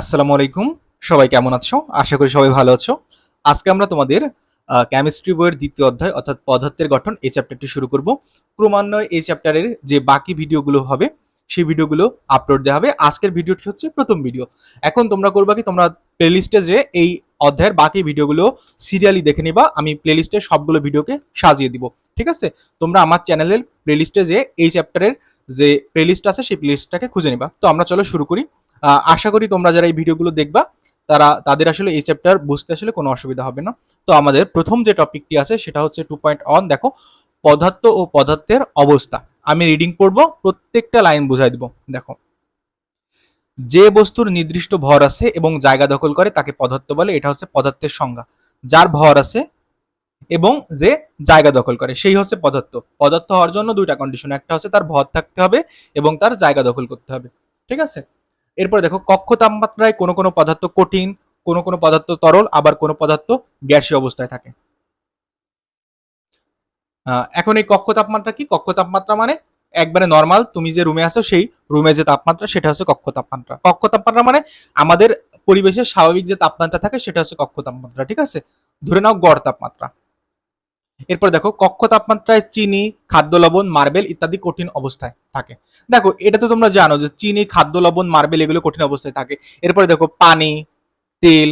আসসালামু আলাইকুম। সবাই কেমন আছো? আশা করি সবাই ভালো আছো। আজকে আমরা তোমাদের কেমিস্ট্রি বইয়ের দ্বিতীয় অধ্যায় অর্থাৎ পদার্থের গঠন এই চ্যাপ্টারটি শুরু করব। ক্রমান্বয়ে এই চ্যাপ্টারের যে বাকি ভিডিওগুলো হবে, সেই ভিডিওগুলো আপলোড দেওয়া হবে। আজকের ভিডিওটি হচ্ছে প্রথম ভিডিও। এখন তোমরা করবা কি? তোমরা প্লেলিস্টে যে এই অধ্যায়ের বাকি ভিডিওগুলো সিরিয়ালি দেখে নিবা। আমি প্লেলিস্টে সবগুলো ভিডিওকে সাজিয়ে দিব। ঠিক আছে? তোমরা আমার চ্যানেলের প্লেলিস্টে যে এই চ্যাপ্টারের যে প্লেলিস্ট আছে, সেই প্লেলিস্টটাকে খুঁজে নিবা। তো আমরা চলো শুরু করি। আশা করি তোমরা যারা এই ভিডিওগুলো দেখবা, তারা, তাদের আসলে এই চ্যাপ্টার বুঝতে আসলে কোনো অসুবিধা হবে না। তো আমাদের প্রথম যে টপিকটি আছে, সেটা হচ্ছে টু পয়েন্ট অন দেখো, পদার্থ ও পদার্থের অবস্থা। আমি রিডিং পড়ব, প্রত্যেকটা লাইন বুঝাই দিব, দেখো। যে বস্তুর নির্দিষ্ট ভর আছে এবং জায়গা দখল করে, তাকে পদার্থ বলে, এটা হচ্ছে পদার্থের সংজ্ঞা। যার ভর আছে এবং যে জায়গা দখল করে, সেই হচ্ছে পদার্থ। পদার্থ হওয়ার জন্য দুইটা কন্ডিশন একটা হচ্ছে তার ভর থাকতে হবে এবং তার জায়গা দখল করতে হবে। ঠিক আছে? এরপরে দেখো, কক্ষ তাপমাত্রায় কোনো কোনো পদার্থ কঠিন, কোনো কোনো পদার্থ তরল, আবার কোনো পদার্থ গ্যাসীয় অবস্থায় থাকে। এখন এই কক্ষ তাপমাত্রা কি? কক্ষ তাপমাত্রা মানে একবারে নর্মাল তুমি যে রুমে আছো সেই রুমে যে তাপমাত্রা, সেটা হচ্ছে কক্ষ তাপমাত্রা। কক্ষ তাপমাত্রা মানে আমাদের পরিবেশের স্বাভাবিক যে তাপমাত্রা থাকে, সেটা হচ্ছে কক্ষ তাপমাত্রা, ঠিক আছে? ধরে নাও গড় তাপমাত্রা। এরপর দেখো, কক্ষ তাপমাত্রায় চিনি, খাদ্য লবণ, মার্বেল ইত্যাদি কঠিন অবস্থায় থাকে। দেখো, এটা তো তোমরা জানো যে চিনি, খাদ্য লবণ, মার্বেল এগুলো কঠিন অবস্থায় থাকে। এরপরে দেখো, পানি, তেল,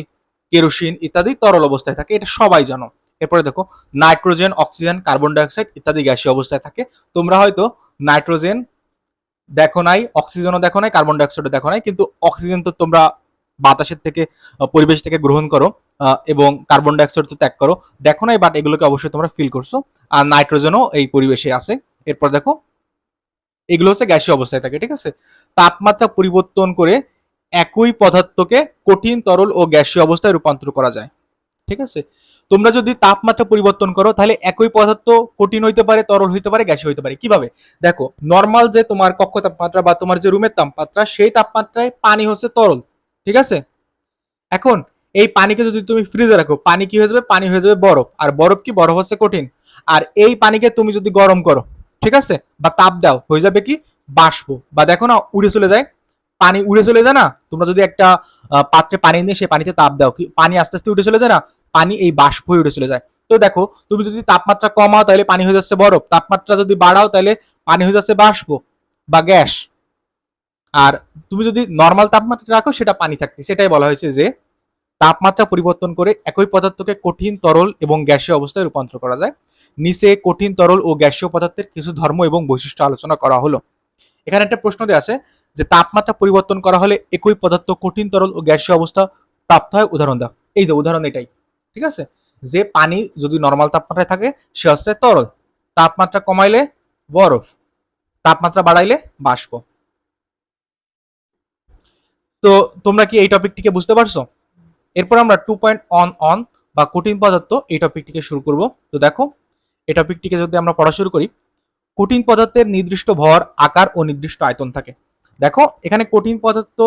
কেরোসিন ইত্যাদি তরল অবস্থায় থাকে, এটা সবাই জানো। এরপরে দেখো, নাইট্রোজেন, অক্সিজেন, কার্বন ডাইঅক্সাইড ইত্যাদি গ্যাসীয় অবস্থায় থাকে। তোমরা হয়তো নাইট্রোজেন দেখো নাই, অক্সিজেনও দেখো নাই, কার্বন ডাইঅক্সাইডও দেখো নাই, কিন্তু অক্সিজেন তো তোমরা বাতাসের থেকে পরিবেশ থেকে গ্রহণ করো এবং কার্বন ডাইঅক্সাইড তো ত্যাগ করো। দেখো নাই বাট এগুলোকে অবশ্যই তোমরা ফিল করছ। আর নাইট্রোজেনও এই পরিবেশে আছে। এরপর দেখো, এগুলো হচ্ছে গ্যাসীয় অবস্থায় থাকে, ঠিক আছে? তাপমাত্রা পরিবর্তন করে একই পদার্থকে কঠিন, তরল ও গ্যাসীয় অবস্থায় রূপান্তর করা যায়, ঠিক আছে? তোমরা যদি তাপমাত্রা পরিবর্তন করো, তাহলে একই পদার্থ কঠিন হইতে পারে, তরল হইতে পারে, গ্যাসীয় হইতে পারে। কীভাবে? দেখো নর্মাল যে তোমার কক্ষ তাপমাত্রা বা তোমার যে রুমের তাপমাত্রা, সেই তাপমাত্রায় পানি হচ্ছে তরল। ঠিক আছে? এখন এই পানিকে যদি তুমি ফ্রিজে রাখো, পানি কি হয়ে যাবে? পানি হয়ে যাবে বরফ। আর বরফ কি? বরফ হচ্ছে কঠিন। আর এই পানিকে তুমি যদি গরম করো, ঠিক আছে? বা তাপ দাও, হয়ে যাবে কি? বাষ্প। বা দেখো না, উড়ে চলে যায়। পানি উড়ে চলে যায় না? তোমরা যদি একটা পাত্রে পানি নিয়ে সেই পানিতে তাপ দাও, কি? পানি আস্তে আস্তে উঠে চলে যায় না? পানি এই বাষ্প হয়ে উঠে চলে যায়। তো দেখো, তুমি যদি তাপমাত্রা কমাও, তাহলে পানি হয়ে যাচ্ছে বরফ। তাপমাত্রা যদি বাড়াও, তাহলে পানি হয়ে যাচ্ছে বাষ্প বা গ্যাস। আর তুমি যদি নর্মাল তাপমাত্রা রাখো, সেটা পানি থাকতে। সেটাই বলা হয়েছে যে, তাপমাত্রা পরিবর্তন করে একই পদার্থকে কঠিন তরল এবং গ্যাসীয় অবস্থায় রূপান্তর করা যায়। নিচে কঠিন তরল ও গ্যাসীয় পদার্থের কিছু ধর্ম এবং বৈশিষ্ট্য আলোচনা করা হলো। এখানে একটা প্রশ্ন দেওয়া আছে যে, তাপমাত্রা পরিবর্তন করা হলে একই পদার্থ কঠিন তরল ও গ্যাসীয় অবস্থা প্রাপ্ত হয়? উদাহরণ দাও। এই যে উদাহরণ এটাই। ঠিক আছে? যে পানি যদি নর্মাল তাপমাত্রায় থাকে, সে হচ্ছে তরল। তাপমাত্রা কমাইলে বরফ, তাপমাত্রা বাড়াইলে বাষ্প। তো তোমরা কি এই টপিকটিকে বুঝতে পারছ? এরপর আমরা টু পয়েন্ট অন অন বা কঠিন পদার্থ এই টপিকটিকে শুরু করব। তো দেখো, এই টপিকটিকে যদি আমরা পড়া শুরু করি, কঠিন পদার্থের নির্দিষ্ট ভর, আকার ও নির্দিষ্ট আয়তন থাকে। দেখো, এখানে কঠিন পদার্থ,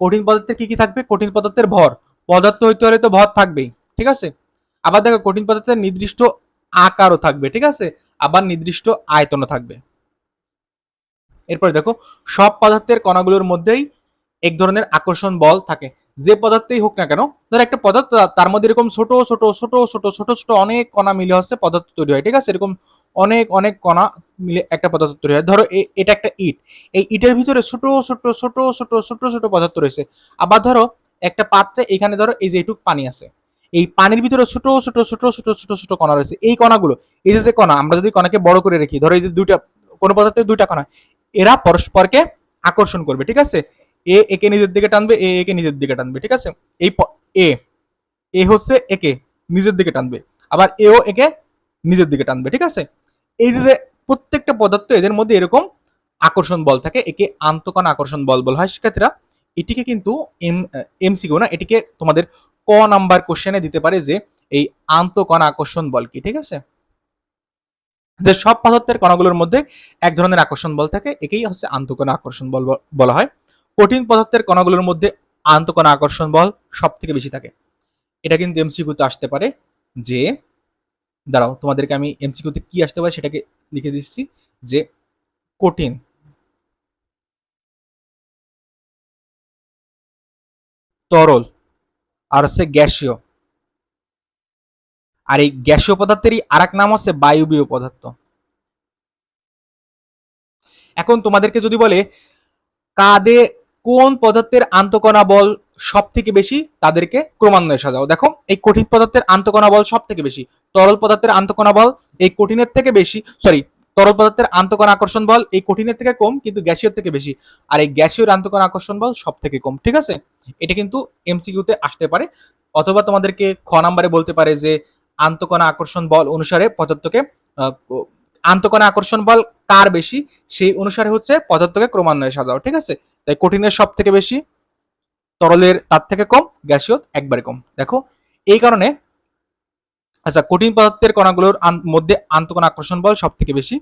কঠিন পদার্থের কি কি থাকবে? কঠিন পদার্থের ভর। পদার্থ হইতে হলে তো ভর থাকবেই, ঠিক আছে? আবার দেখো, কঠিন পদার্থের নির্দিষ্ট আকারও থাকবে, ঠিক আছে? আবার নির্দিষ্ট আয়তনও থাকবে। এরপরে দেখো, সব পদার্থের কণাগুলোর মধ্যেই এক ধরনের আকর্ষণ বল থাকে যে পদার্থই হোক না কেন ধর একটা পদার্থ তার মধ্যে এরকম ছোট ছোট ছোট ছোট ছোট ছোট অনেক কণা মিলে হচ্ছে পদার্থ তৈরি হয় ঠিক আছে এরকম অনেক অনেক কণা মিলে একটা পদার্থ তৈরি হয় ধরো এটা একটা ইট এই ইটের ভিতরে ছোট ছোট ছোট ছোট ছোট ছোট পদার্থ রয়েছে আবার ধরো একটা পাত্রে এখানে ধরো এই যে এইটুক পানি আছে এই পানির ভিতরে ছোট ছোট ছোট ছোট ছোট ছোট কণা রয়েছে এই কণাগুলো এই যে যে কণা আমরা যদি কণাকে বড় করে রাখি ধরো এই যে দুইটা কোনো পদার্থের দুইটা কণা এরা পরস্পরকে আকর্ষণ করবে ঠিক আছে এ একে নিজের দিকে টানবে এ একে নিজের দিকে টানবে, ঠিক আছে? এই এ এ হচ্ছে একে নিজের দিকে টানবে, আবার এও একে নিজের দিকে টানবে, ঠিক আছে? এই যে প্রত্যেকটা পদার্থ এদের মধ্যে এরকম আকর্ষণ বল থাকে, একে আন্তকণ আকর্ষণ বল বলা হয়, শিক্ষার্থীরা। এটিকে কিন্তু এম, এমসিকিউ না, এটিকে তোমাদের ক নাম্বার কোশ্চেনে দিতে পারে যে এই আন্তকণ আকর্ষণ বল কি, ঠিক আছে? যে সব পদার্থের কণাগুলোর মধ্যে এক ধরনের আকর্ষণ বল থাকে, একেই হচ্ছে আন্তকণ আকর্ষণ বল বলা হয়। কঠিন পদার্থের কণাগুলোর মধ্যে আন্তকণা আকর্ষণ বল সব থেকে বেশি থাকে। এটা কিন্তু এমসিকিউতে আসতে পারে যে, দাঁড়াও, তোমাদেরকে আমি এমসিকিউতে কি আসতে পারে সেটাকে লিখে দিচ্ছি যে, কঠিন তরল, আর হচ্ছে গ্যাসীয়। আর এই গ্যাসীয় পদার্থেরই আরেক নাম হচ্ছে বায়ুবীয় পদার্থ। এখন তোমাদেরকে যদি বলে কাদে কোন পদার্থের আন্তকণা বল সব থেকে বেশি? তাদেরকে ক্রমান্বয়ে সাজাও। দেখো, এই কঠিন পদার্থের আন্তকণা বল সব থেকে বেশি। তরল পদার্থের আন্তকণা বল এই কঠিনের থেকে বেশি। সরি তরল পদার্থের আন্তকণ আকর্ষণ বল এই কঠিনের থেকে কম, কিন্তু গ্যাসীয় থেকে বেশি। আর এই গ্যাসীয় আন্তকণ আকর্ষণ বল সব থেকে কম, ঠিক আছে? এটা কিন্তু এমসিকিউতে আসতে পারে। অথবা তোমাদেরকে খ নাম্বারে বলতে পারে যে আন্তকণা আকর্ষণ বল অনুসারে পদার্থকে আন্তকণা আকর্ষণ বল কার বেশি? সেই অনুসারে হচ্ছে পদার্থকে ক্রমান্বয়ে সাজাও, ঠিক আছে? তাই কঠিনের সব থেকে বেশি, তরলের তার থেকে কম, গ্যাসীয় একবারে কম। দেখো, এই কারণে আচ্ছা কঠিন পদার্থের কণাগুলোর মধ্যে আন্তকণ আকর্ষণ বল সব থেকে বেশি।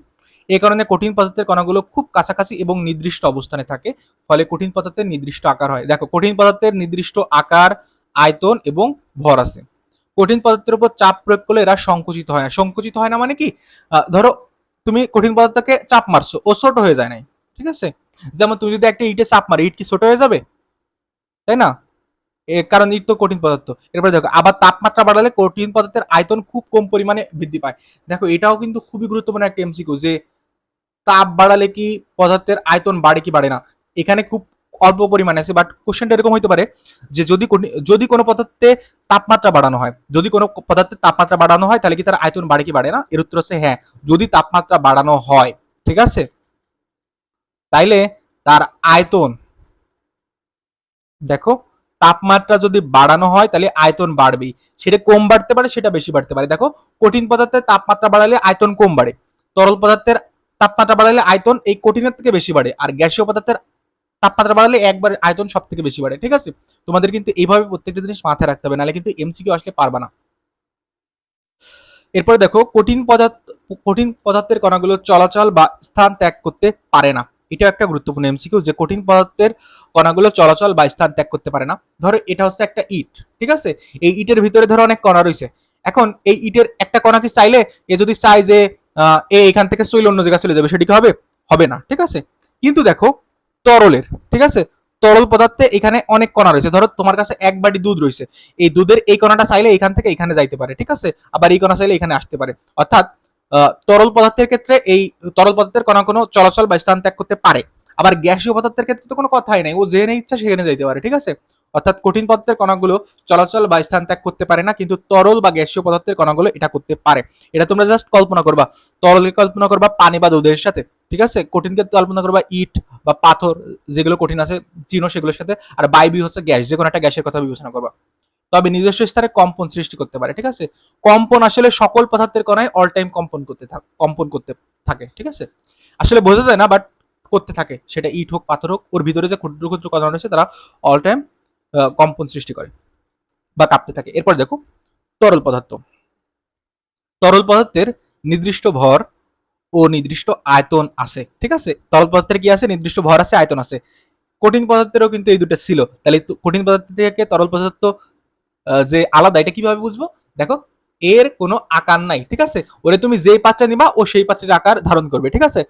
এই কারণে কঠিন পদার্থের কণাগুলো খুব কাছাকাছি এবং নির্দিষ্ট অবস্থানে থাকে, ফলে কঠিন পদার্থের নির্দিষ্ট আকার হয়। দেখো, কঠিন পদার্থের নির্দিষ্ট আকার, আয়তন এবং ভর আছে। কঠিন পদার্থের উপর চাপ প্রয়োগ করলে এরা সংকুচিত হয় না। সংকুচিত হয় না মানে কি? ধরো, তুমি কঠিন পদার্থকে চাপ মারছো, ও ছোট হয়ে যায় নাই, ঠিক আছে? যেমন তুমি যদি একটা ইটে চাপ মারো, ইট কি ছোট হয়ে যাবে? তাই না? কারণ ইট তো কঠিন পদার্থ। এরপরে দেখো, আবার তাপমাত্রা বাড়ালে কঠিন পদার্থের আয়তন খুব কম পরিমাণে বৃদ্ধি পায়। দেখো, এটাও কিন্তু খুবই গুরুত্বপূর্ণ একটা এমসিকিউ যে তাপ বাড়ালে কি পদার্থের আয়তন বাড়ে কি বাড়ে না। এখানে খুব অল্প পরিমাণে আছে বাট কোশ্চেনটা এরকম হতে পারে যে যদি যদি কোনো পদার্থে তাপমাত্রা বাড়ানো হয়, যদি কোনো পদার্থের তাপমাত্রা বাড়ানো হয়, তাহলে কি তার আয়তন বাড়ে কি বাড়ে না? এর উত্তর হচ্ছে হ্যাঁ যদি তাপমাত্রা বাড়ানো হয়, ঠিক আছে? তাইলে তার আয়তন, দেখো, তাপমাত্রা যদি বাড়ানো হয় তাহলে আয়তন বাড়বেই। সেটা কম বাড়তে পারে, সেটা বেশি বাড়তে পারে। দেখো, কঠিন পদার্থের তাপমাত্রা বাড়ালে আয়তন কম বাড়ে। তরল পদার্থের তাপমাত্রা বাড়ালে আয়তন এই কঠিনের থেকে বেশি বাড়ে। আর গ্যাসীয় পদার্থের তাপমাত্রা বাড়ালে একবার আয়তন সব থেকে বেশি বাড়ে, ঠিক আছে? তোমাদের কিন্তু এইভাবে প্রত্যেকটা জিনিস মাথায় রাখতে হবে, নাহলে কিন্তু এমসিকিউ আসলে পারবা না। এরপরে দেখো, কঠিন পদার্থ, কঠিন পদার্থের কণাগুলো চলাচল বা স্থান ত্যাগ করতে পারে না। এটা একটা গুরুত্বপূর্ণ এমসিকিউ যে কঠিন পদার্থের কণাগুলো চলাচল বা স্থান ত্যাগ করতে পারে না। ধরো, এটা হচ্ছে একটা ইট, ঠিক আছে? এই ইটের ভিতরে ধরো অনেক কণা রয়েছে। এখন এই ইটের একটা কণা কি চাইলে এ যদি চাই যে এ এখান থেকে চলে অন্য জায়গায় চলে যাবে, সেটি হবে? হবে না, ঠিক আছে? কিন্তু দেখো, তরলের, ঠিক আছে? তরল পদার্থে এখানে অনেক কণা রয়েছে। ধরো, তোমার কাছে এক বাটি দুধ রয়েছে। এই দুধের এই কণাটা চাইলে এখান থেকে এখানে যাইতে পারে, ঠিক আছে? আবার এই কণা চাইলে এখানে আসতে পারে। অর্থাৎ তরল পদার্থের ক্ষেত্রে এই তরল পদার্থের কণা কোনো চলাচল বা স্থান ত্যাগ করতে পারে। আবার গ্যাসীয় পদার্থের ক্ষেত্রে তো কোনো কথাই নাই। ও যেখানে ইচ্ছা সেখানে যাইতে পারে, ঠিক আছে? অর্থাৎ কঠিন পদার্থের কণাগুলো চলাচল বা স্থান ত্যাগ করতে পারে না, কিন্তু তরল বা গ্যাসীয় পদার্থের কণাগুলো এটা করতে পারে। এটা তোমরা জাস্ট কল্পনা করবা। তরলের কল্পনা করবা পানি বা দুধের সাথে, ঠিক আছে? কঠিনকে কল্পনা করবা ইট বা পাথর, যেগুলো কঠিন আছে, চিনো সেগুলোর সাথে। আর বায়বি হচ্ছে গ্যাস যে কোনো একটা গ্যাসের কথা বিবেচনা করবা। তবে নিজস্ব স্তরে কম্পন সৃষ্টি করতে পারে, ঠিক আছে? কম্পন আসলে সকল পদার্থের কণায় অল টাইম কম্পন করতে থাকে, কম্পন করতে থাকে, ঠিক আছে? আসলে বোঝা যায় না বাট করতে থাকে। সেটা ইট হোক, পাথর হোক, ওর ভিতরে যে ক্ষুদ্র ক্ষুদ্র কণা রয়েছে, তারা অল টাইম কম্পন সৃষ্টি করে বা কাঁপতে থাকে। এরপর দেখো, তরল পদার্থ। তরল পদার্থের নির্দিষ্ট ভর ও নির্দিষ্ট আয়তন আছে, ঠিক আছে? তরল পদার্থের কি আছে? নির্দিষ্ট ভর আছে, আয়তন আছে। কঠিন পদার্থেরও কিন্তু এই দুটো ছিল। তাহলে কঠিন পদার্থ থেকে তরল পদার্থ যে আলাদা, এটা কীভাবে বুঝব? দেখো, এর কোনো আকার নাই, ঠিক আছে? ওরে তুমি যেই পাত্রে নিবা, ও সেই পাত্রের আকার ধারণ করবে, ঠিক আছে?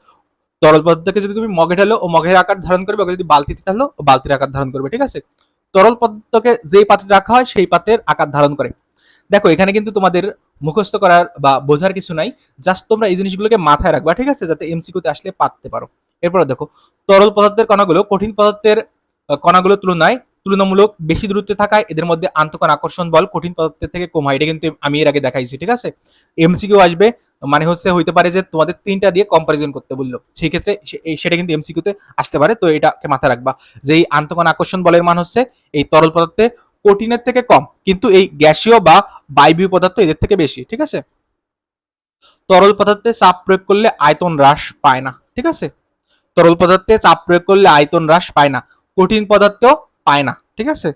তরল পদার্থকে যদি তুমি মগে ঢালো, ও মগের আকার ধারণ করবে যদি বালতিতে ঢালো, ও বালতির আকার ধারণ করবে, ঠিক আছে? তরল পদার্থকে যেই পাত্রে রাখা হয়, সেই পাত্রের আকার ধারণ করে। দেখো, এখানে কিন্তু তোমাদের মুখস্থ করার বা বোঝার কিছু নাই জাস্ট তোমরা এই জিনিসগুলোকে মাথায় রাখবা, ঠিক আছে? যাতে এমসিকিউতে আসলে পারতে পারো। এরপরে দেখো, তরল পদার্থের কণাগুলো কঠিন পদার্থের কণাগুলোর তুলনায় তুলনামূলক বেশি দূরত্বে থাকায় এদের মধ্যে আন্তকণ আকর্ষণ বল কঠিন পদার্থের থেকে কম হয়। এটা কিন্তু আমি এর আগে দেখাইছি, ঠিক আছে? এমসিকিউ আসবে মানে হচ্ছে হইতে পারে যে তোমাদের তিনটা দিয়ে কম্পারিজন করতে বলল। সেই ক্ষেত্রে সেটা কিন্তু এমসিকিউতে আসতে পারে, তো এটাকে মাথায় রাখবা। যে এই আন্তকণ আকর্ষণ বলের মান হচ্ছে, এই তরল পদার্থে কঠিনের থেকে কম, কিন্তু এই গ্যাসীয় বা বায়বীয় পদার্থ এদের থেকে বেশি, ঠিক আছে? তরল পদার্থে চাপ প্রয়োগ করলে আয়তন হ্রাস পায় না, ঠিক আছে? তরল পদার্থে চাপ প্রয়োগ করলে আয়তন হ্রাস পায় না। কঠিন পদার্থ পায় না, ঠিক আছে?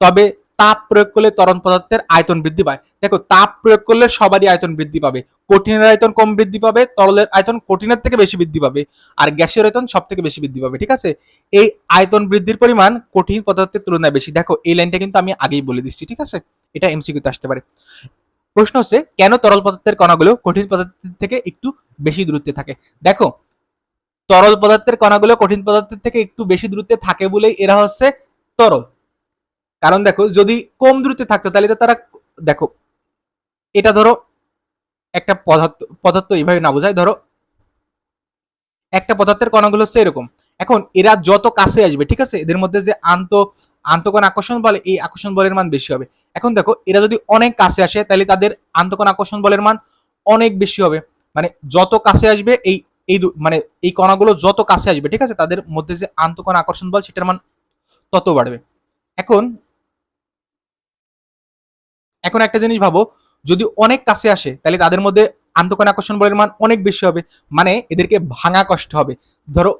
তবে তাপ প্রয়োগ করলে তরল পদার্থের আয়তন বৃদ্ধি পায়। দেখো, তাপ প্রয়োগ করলে সবারই আয়তন বৃদ্ধি পাবে। কঠিনের আয়তন কম বৃদ্ধি পাবে, তরলের আয়তন কঠিনের থেকে বেশি বৃদ্ধি পাবে, আর গ্যাসের আয়তন সব থেকে বেশি বৃদ্ধি পাবে, ঠিক আছে? এই আয়তন বৃদ্ধির পরিমাণ কঠিন পদার্থের তুলনায় বেশি। দেখো, এই লাইনটা কিন্তু আমি আগেই বলে দিচ্ছি, ঠিক আছে? এটা এমসিকিউতে আসতে পারে। প্রশ্ন হচ্ছে, কেন তরল পদার্থের কণাগুলো কঠিন পদার্থের থেকে একটু বেশি দূরত্বে থাকে? দেখো, তরল পদার্থের কণাগুলো কঠিন পদার্থের থেকে একটু বেশি দূরত্বে থাকে বলেই এরা হচ্ছে তরল। কারণ দেখো, যদি কম দূরত্বে থাকতো, তাহলে তো তারা, দেখো, এটা ধরো একটা পদার্থ পদার্থ এইভাবে না বোঝায়, ধরো একটা পদার্থের কণাগুলো হচ্ছে এরকম। এখন এরা যত কাছে আসবে, ঠিক আছে? এদের মধ্যে যে আন্ত, আন্তকণ আকর্ষণ বলে, এই আকর্ষণ বলের মান বেশি হবে। এখন দেখো, এরা যদি অনেক কাছে আসে, তাহলে তাদের আন্তকণ আকর্ষণ বলের মান অনেক বেশি হবে। মানে যত কাছে আসবে, এই এই মানে এই কণাগুলো যত কাছে আসবে, ঠিক আছে? তাদের মধ্যে যে আন্তকণ আকর্ষণ বল, সেটার মান তত বাড়বে? এখন এখন একটা জিনিস ভাবো, যদি অনেক কাছে আসে, তাহলে তাদের মধ্যে আন্তকণ আকর্ষণ বলের মান অনেক বেশি হবে। মানে এদেরকে ভাঙা কষ্ট হবে। ধরো,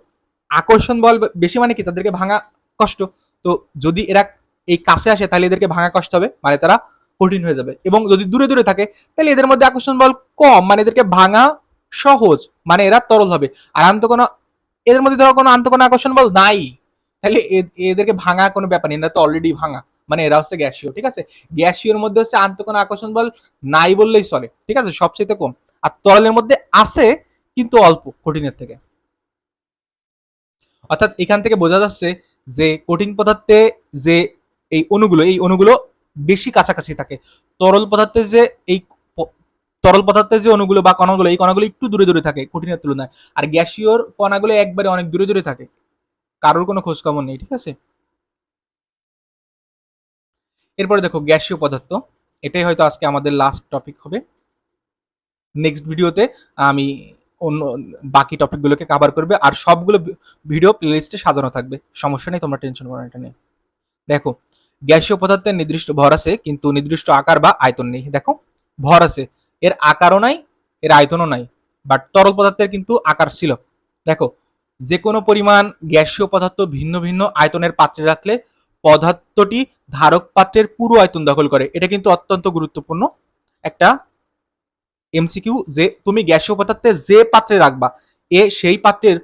আকর্ষণ বল বেশি মানে কি? তাদেরকে ভাঙা কষ্ট। তো যদি এরা এই কাছে আসে, তাহলে এদেরকে ভাঙা কষ্ট হবে। মানে তারা কঠিন হয়ে যাবে। এবং যদি দূরে দূরে থাকে, তাহলে এদের মধ্যে আকর্ষণ বল কম। মানে এদেরকে ভাঙা সহজ। মানে এরা তরল হবে। আর আন্তকোনা এদের মধ্যে ধরো কোনো আন্তকোনা আকর্ষণ বল নাই। তাহলে এদেরকে ভাঙা কোনো ব্যাপার নেই, এরা তো অলরেডি ভাঙা। মানে এরা হচ্ছে গ্যাসীয়, ঠিক আছে? গ্যাসীয়র মধ্যে হচ্ছে আন্তকোনা আকর্ষণ বল নাই বললেই চলে, ঠিক আছে? সবচেয়ে কম। আর তরলের মধ্যে আছে, কিন্তু অল্প, কঠিনের থেকে। অর্থাৎ এখান থেকে বোঝা যাচ্ছে যে কঠিন পদার্থে যে এই অণুগুলো এই অণুগুলো বেশি কাছাকাছি থাকে। তরল পদার্থে যে এই তরল পদার্থের যে অণুগুলো বা কণাগুলো, এই কণাগুলো একটু দূরে দূরে থাকে, কঠিনের তুলনায়। আর গ্যাসীয়র কণাগুলো একবারে অনেক দূরে দূরে থাকে। কারোর কোনো খোঁজ খবর নেই, ঠিক আছে? এরপরে দেখো, গ্যাসীয় পদার্থ। এটাই হয়তো আজকে আমাদের লাস্ট টপিক হবে। নেক্সট ভিডিওতে আমি অন্য বাকি টপিকগুলোকে কাভার করবে আর সবগুলো ভিডিও প্লেলিস্টে সাজানো থাকবে। সমস্যা নেই, তোমরা টেনশন করো এটা নিয়ে। দেখো, গ্যাসীয় পদার্থের নির্দিষ্ট ভর আছে, কিন্তু নির্দিষ্ট আকার বা আয়তন নেই। দেখো, ভর আছে। এর আকারও নাই, এর আয়তনও নাই। বাট তরল পদার্থের কিন্তু আকার ছিল দেখো যে কোনো পরিমাণ গ্যাসীয় পদার্থ ভিন্ন ভিন্ন আয়তনের পাত্রে রাখলে পদার্থটি ধারক পাত্রের পুরো আয়তন দখল করে। এটা কিন্তু অত্যন্ত গুরুত্বপূর্ণ। একটা এমসিকিউ যে তুমি গ্যাসীয় পদার্থে যে পাত্রে রাখবা, এ সেই পাত্রের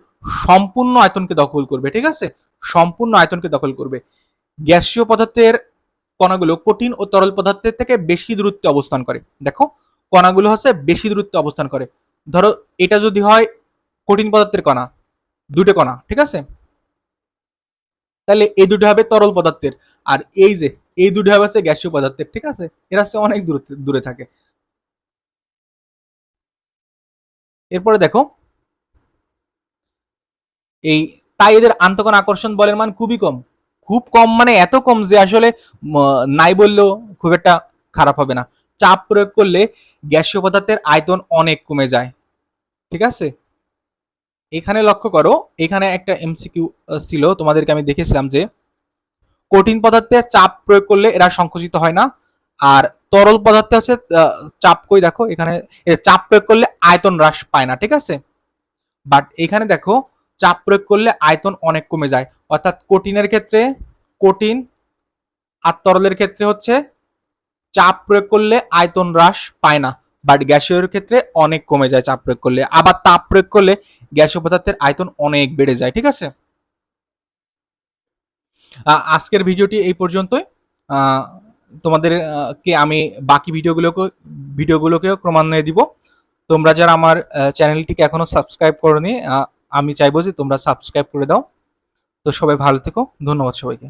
সম্পূর্ণ আয়তনকে দখল করবে, ঠিক আছে? সম্পূর্ণ আয়তনকে দখল করবে। গ্যাসীয় পদার্থের কণাগুলো কঠিন ও তরল পদার্থের থেকে বেশি দূরত্বে অবস্থান করে। দেখো, কণাগুলো হচ্ছে বেশি দূরত্বে অবস্থান করে। ধরো, এটা যদি হয় কঠিন পদার্থের কণা দুটো কণা, ঠিক আছে? তাহলে এই দুটো হবে তরল পদার্থের। আর এই যে, এই দুটো হবে হচ্ছে গ্যাসীয় পদার্থের, ঠিক আছে? এরা হচ্ছে অনেক দূরে দূরে থাকে। এরপরে দেখো, এই তাই এদের আন্তকণ আকর্ষণ বলের মান খুবই কম। খুব কম মানে এত কম যে আসলে নাই বললেও খুব একটা খারাপ হবে না। চাপ প্রয়োগ করলে গ্যাসীয় পদার্থের আয়তন অনেক কমে যায়, ঠিক আছে? এখানে লক্ষ্য করো, এখানে একটা এমসিকিউ ছিল। তোমাদেরকে আমি দেখেছিলাম যে কঠিন পদার্থে চাপ প্রয়োগ করলে এরা সংকুচিত হয় না। আর তরল পদার্থে হচ্ছে চাপ কই দেখো, এখানে চাপ প্রয়োগ করলে আয়তন হ্রাস পায় না, ঠিক আছে? বাট এখানে দেখো, চাপ প্রয়োগ করলে আয়তন অনেক কমে যায়। অর্থাৎ কঠিনের ক্ষেত্রে কঠিন, আর তরলের ক্ষেত্রে হচ্ছে চাপ প্রয়োগ করলে আয়তন হ্রাস পায় না। বাট গ্যাসীয় ক্ষেত্রে অনেক কমে যায় চাপ প্রয়োগ করলে। আবার তাপ প্রয়োগ করলে গ্যাসীয় পদার্থের আয়তন অনেক বেড়ে যায় ঠিক আছে? আজকের ভিডিওটি এই পর্যন্তই। আহ, তোমাদের কে আমি বাকি ভিডিওগুলোকে ভিডিওগুলোকেও ক্রমান্বয়ে দিব। তোমরা যারা আমার চ্যানেলটিকে এখনও সাবস্ক্রাইব করনি আমি চাইব যে তোমরা সাবস্ক্রাইব করে দাও। তো সবাই ভালো থেকো। ধন্যবাদ সবাইকে।